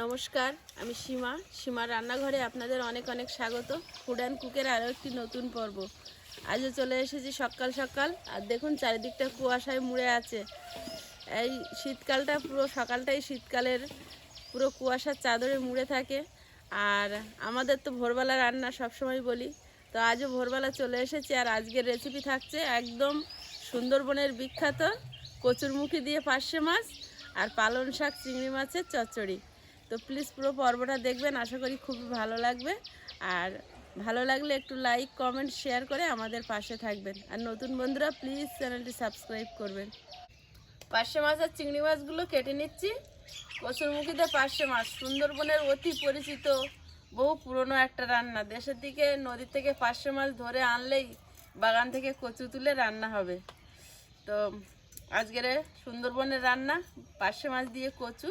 নমস্কার, আমি সীমা। সীমা রান্নাঘরে আপনাদের অনেক অনেক স্বাগত। ফুড অ্যান্ড কুকের আরও একটি নতুন পর্ব। আজও চলে এসেছি সকাল সকাল। আর দেখুন, চারিদিকটা কুয়াশায় মুড়ে আছে। এই শীতকালটা পুরো সকালটাই শীতকালের পুরো কুয়াশার চাদরে মুড়ে থাকে। আর আমাদের তো ভোরবেলা রান্না সবসময় বলি। তো আজও ভোরবেলা চলে এসেছি আর আজকের রেসিপি থাকছে একদম সুন্দরবনের বিখ্যাত কচুরমুখী দিয়ে পার্শে মাছ আর পালন শাক চিংড়ি মাছের চচ্চড়ি। তো প্লিজ পুরো পর্বটা দেখবেন, আশা করি খুবই ভালো লাগবে। আর ভালো লাগলে একটু লাইক কমেন্ট শেয়ার করে আমাদের পাশে থাকবেন। আর নতুন বন্ধুরা প্লিজ চ্যানেলটি সাবস্ক্রাইব করবেন। পার্শে মাছ আর চিংড়ি মাছগুলো কেটে নিচ্ছি। কচুরমুখীতে পার্শে মাছ। সুন্দরবনের অতি পরিচিত বহু পুরনো একটা রান্না। দেশের দিকে নদী থেকে পার্শে মাছ ধরে আনলেই বাগান থেকে কচু তুলে রান্না হবে। তো আজকের সুন্দরবনের রান্না পার্শে মাছ দিয়ে কচু।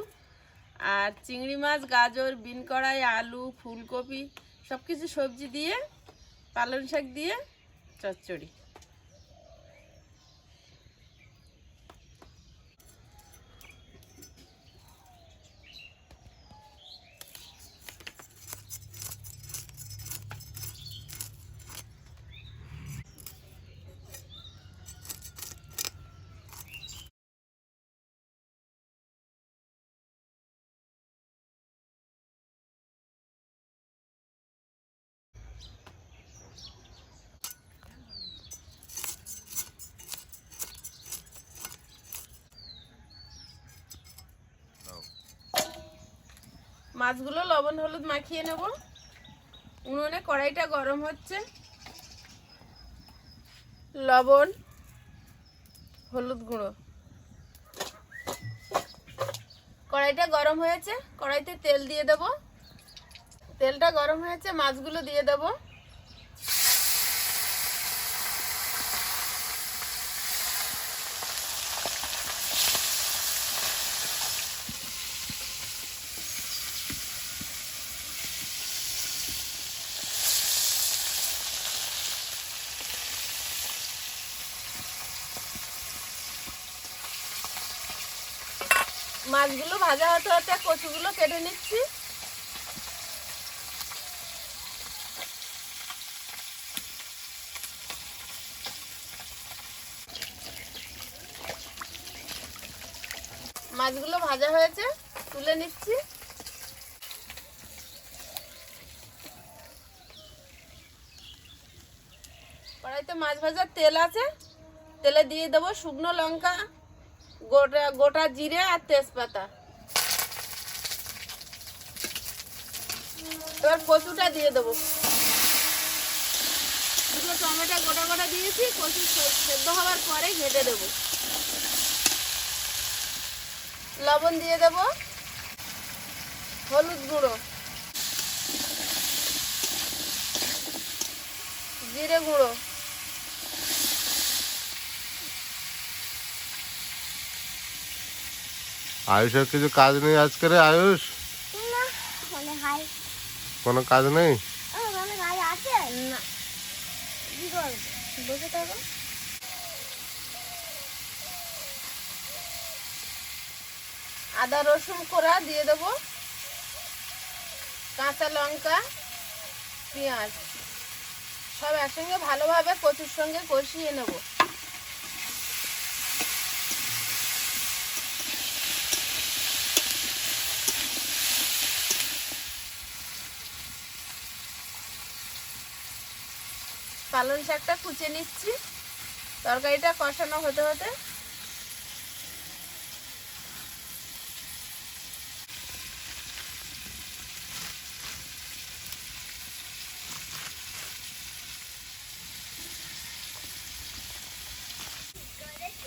আর চিংড়ি মাছ, গাজর, বিন কড়াই, আলু, ফুলকপি সব কিছু সবজি দিয়ে, পালং শাক দিয়ে, চচ্চড়ি। মাছগুলো লবণ হলুদ মাখিয়ে নেব। উনুনে কড়াইটা গরম হচ্ছে। লবণ, হলুদ গুঁড়ো। কড়াইটা গরম হয়েছে। কড়াইতে তেল দিয়ে দেব। তেলটা গরম হয়েছে, মাছগুলো দিয়ে দেব। মাছগুলো ভাজা হতে হতে কচুগুলো কেটে নিচ্ছি। মাছগুলো ভাজা হয়েছে, তুলে নিচ্ছি। কড়াইতে মাছ ভাজার তেল আছে, তেলে দিয়ে দেবো শুকনো লঙ্কা। গোটা গোটা জিরে আর তেজপাতা। এবার কচুটা দিয়ে দেবো। দুটো টমেটো গোটা গোটা দিয়েছি, কচু সেদ্ধ হওয়ার পরে ঘেটে দেবো। লবণ দিয়ে দেব, হলুদ গুঁড়ো। জিরে গুঁড়ো। আয়ুষের কিছু কাজ নেই আজকে রে আয়ুষ? না কোনো কাজ নেই? আদা রসুন কোড়া দিয়ে দেবো। কাঁচা লঙ্কা পেঁয়াজ। সব একসঙ্গে ভালোভাবে কচুর সঙ্গে কষিয়ে নেব। পালং শাকটা কুচে নিচ্ছি। তরকারিটা কষানো হতে হতে।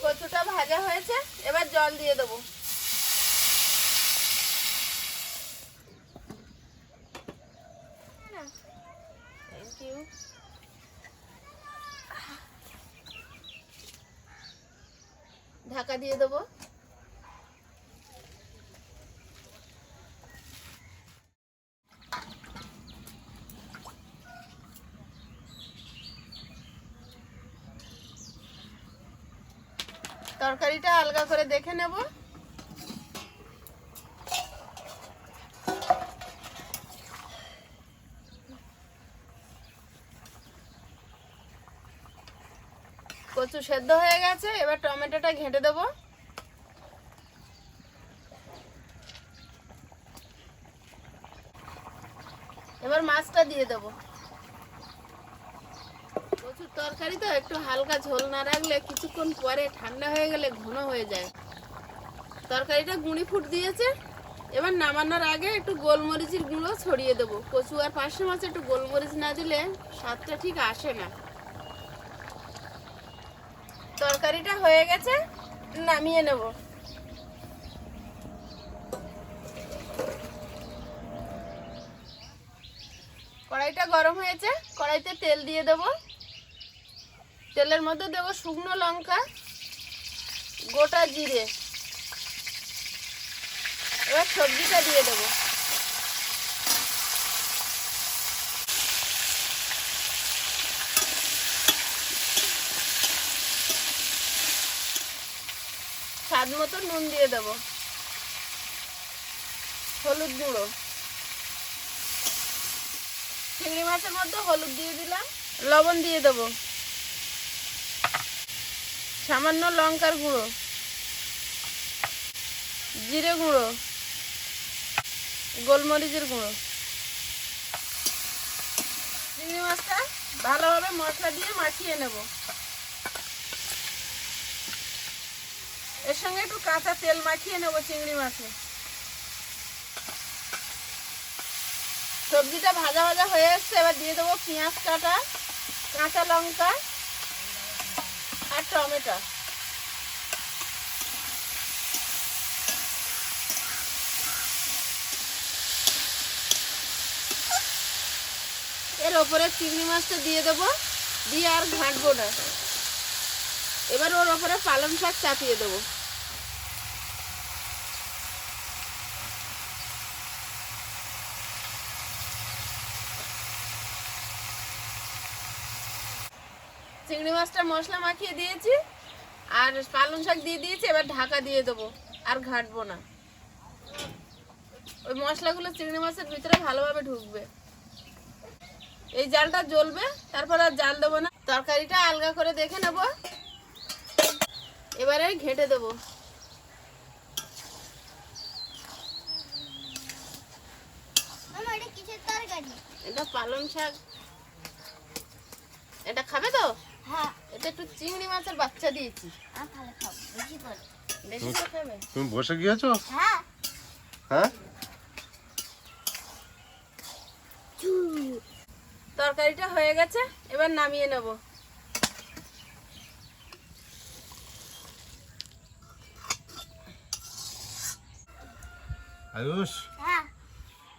কচুটা ভাজা হয়েছে, এবার জল দিয়ে দেবো। ঢাকা দিয়ে দেবো। তরকারিটা আলগা করে দেখে নেব। কচু সেদ্ধ হয়ে গেছে, এবার টমেটোটা ঘেঁটে দেবো। এবার মাছটা দিয়ে দেবো। কচুর তরকারি তো একটু হালকা ঝোল না রাখলে কিছুক্ষণ পরে ঠান্ডা হয়ে গেলে ঘন হয়ে যায়। তরকারিটা গুঁড়ি ফুট দিয়েছে, এবার নামানোর আগে একটু গোলমরিচের গুঁড়ো ছড়িয়ে দেবো। কচু আর পার্শে মাছে একটু গোলমরিচ না দিলে স্বাদটা ঠিক আসে না। তরকারিটা হয়ে গেছে, নামিয়ে নেব। কড়াইটা গরম হয়েছে, কড়াইতে তেল দিয়ে দেব। তেলের মধ্যে দেব শুকনো লঙ্কা, গোটা জিরে। এবার সবজিটা দিয়ে দেবো। স্বাদ মতো নুন দিয়ে দেবো। হলুদ গুঁড়ো। চিংড়ি মাছের মধ্যে হলুদ দিয়ে দিলাম, লবণ দিয়ে দেবো। সামান্য লঙ্কার গুঁড়ো, জিরে গুঁড়ো, গোলমরিচের গুঁড়ো। চিংড়ি মাছটা ভালোভাবে মশলা দিয়ে মাখিয়ে নেব। এর সঙ্গে একটু কাঁচা তেল মাখিয়ে নেব চিংড়ি মাছে। সবজিটা ভাজা ভাজা হয়ে এসছে, এবার দিয়ে দেবো পেঁয়াজ কাটা, কাঁচা লঙ্কা আর টমেটো। এর ওপরে চিংড়ি মাছটা দিয়ে দেবো, দিয়ে আর ঘাঁটবো না। এবার ওর ওপরে পালং শাক চাপিয়ে দেবো। চিংড়ি মাছটা মশলা মাখিয়ে দিয়েছি আর পালং শাক দিয়ে দিয়েছি এবার ঢাকা দিয়ে দেবো আর ঘাঁটবো না। ওই মশলাগুলো চিংড়ি মাছের ভিতরে ভালোভাবে ঢুকবে। এই জালটা জ্বলবে তারপর আর জাল দেবো না। তরকারিটা আলগা করে দেখে নেব। এবারে ঘেঁটে দেবো। এটা পালং শাক। এটা খাবে তো? হ্যাঁ এটা একটু চিংড়ি মাছের বাচ্চা দিয়েছি। আমি ভালো খাব বেশি করে। বেশি করে খাবে। তুমি বসে গিয়েছো? হ্যাঁ। হ্যাঁ? তরকারিটা হয়ে গেছে এবার নামিয়ে নেব। আয়ুষ হ্যাঁ।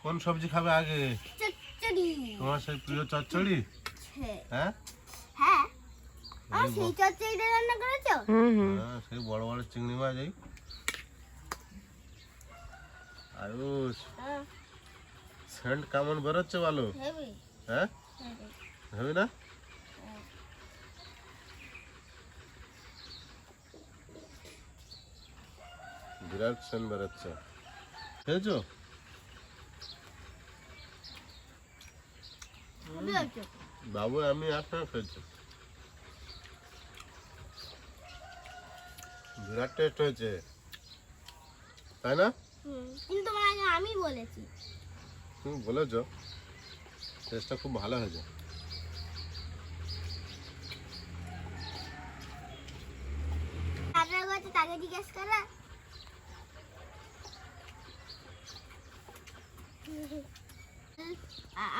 কোন সবজি খাবে আগে? চচ্চড়ি। তোমার সেই প্রিয় চচ্চড়ি? হ্যাঁ? আর সেই চচ্চড়িটা রান্না করেছ? হ্যাঁ সেই বড় বড় চিংড়ি মাছ এই। আয়ুষ হ্যাঁ। সেন্ট কেমন বেরোচ্ছে ভালো হ্যাঁ? হবে না? বিরাট সেন্ট বেরোচ্ছে। খেয়েছো? বাবু আমি আপনার খেয়েছি? বিরাট টেস্ট হয়েছে। তাই না? কিন্তু তোমার আগে আমি বলেছি। তুমি বলেছ। টেস্টটা খুব ভালো হয়েছে। তাকে জিজ্ঞেস করা।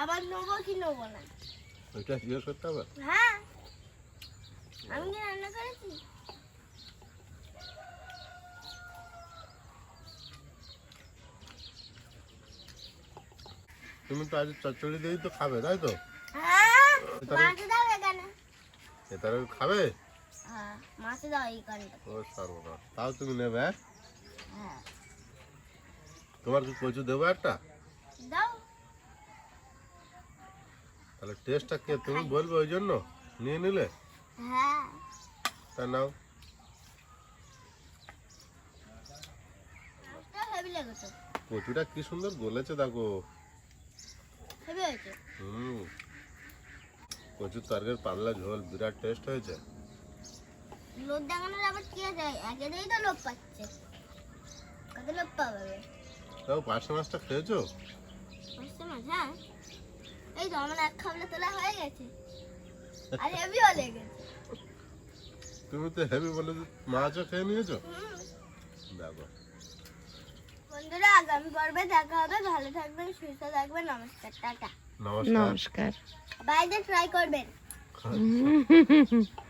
আবার নেব কি নেব না? ওইটা জিজ্ঞেস করতে হবে? হ্যাঁ। আমি কি রান্না করেছি? তুমি তো আজ চচ্চড়ি দিয়েই তো খাবে তাই তো? হ্যাঁ এটারে খাবে? হ্যাঁ ও সর্বনাশ। তাও তুমি নেবে হ্যাঁ? তোমার কি কচু দেবো একটা? তাহলে টেস্টটা কে তুমি বলবে ওই জন্য? নিয়ে নিলে? তা নাও। কচুটা কি সুন্দর গলেছে দেখো। হয়েছে। হুম। কচুর তরকারির পাতলা ঝোল বিরাট টেস্ট হয়েছে। লোভ দেখানোর আবার কি একেতেই তো লোভ পাচ্ছে। কত লোভ পাবে? তাও পার্শে মাছটা খেয়েছো? বুঝতে মাছ হ্যাঁ। এই তো আমার এক খাবলা তোলা হয়ে গেছে। আর হেভিও লেগেছে তুমি তো হেভি বলে মাছও খেয়ে নিয়েছো? দেখো বন্ধুরা আগামী পর্বে দেখা হবে। ভালো থাকবেন সুস্থ থাকবেন। নমস্কার টাটা। নমস্কার। নমস্কার। বাইরে ট্রাই করবেন।